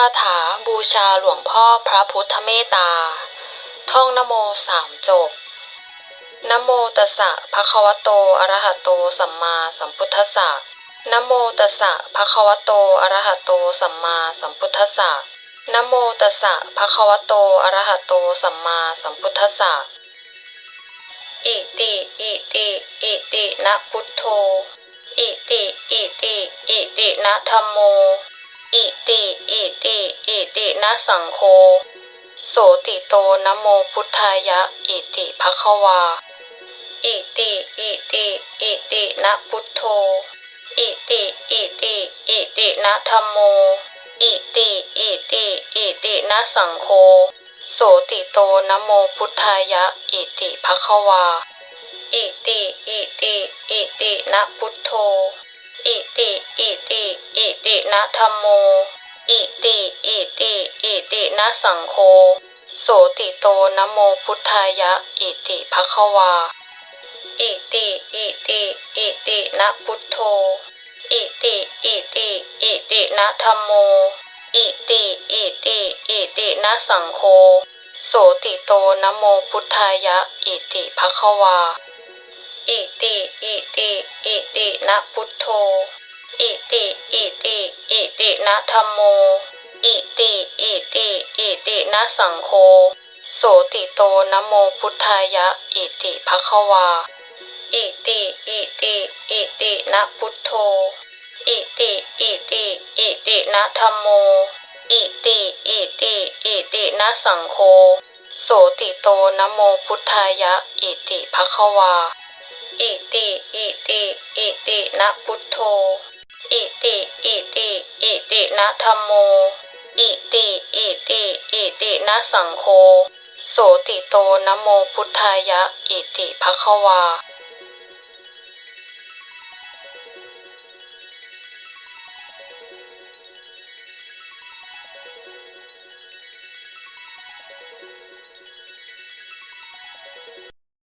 าถาบูชาหลวงพ่อพระพุทธเมตตา ท่องนโมสามจบนโมตัสสะภะคะวะโตอะระหะโตสัมมาสัมพุทธัสสะนโมตัสสะภะคะวะโตอะระหะโตสัมมาสัมพุทธัสสะนโมตัสสะภะคะวะโตอะระหะโตสัมมาสัมพุทธัสสะอิติอิติอิตินะพุทโธ อิติอิติอิตินะธัมโม อิติอิติอิตินะสังโฆโสติโตนะโมพุทธายะ อิติภคะวา อิติอิติอิตินะพุทโธ อิติอิติอิตินะธัมโม อิติอิติอิตินะสังโฆโสติโตนะโมพุทธายะ อิติภคะวา อิติอิติอิตินะพุทโธ อิติอิติอิตินะธัมโม อิติอิติอิตินะสังโฆ โสติโตนะโมพุทธายะ อิติภคะวา อิติอิติอิตินะพุทโธ อิติอิติอิตินะธัมโม อิติอิติอิตินะสังโฆ โสติโตนะโมพุทธายะ อิติภคะวา อิติอิติอิตินะพุทโธอิติอิติอิตินะธัมโมอิติอิติอิตินะสังโฆโสติโตนะโมพุทธายะอิติภคะวาอิติอิติอิตินะพุทโธอิติอิติอิตินะธัมโมอิติอิติอิตินะสังโฆโสติโตนะโมพุทธายะอิติภคะวา อิติอิติอิตินะพุทโธอิติอิติอิตินะธัมโมอิติอิติอิตินะสังโฆโสติโตนะโมพุทธายะอิติภคะวา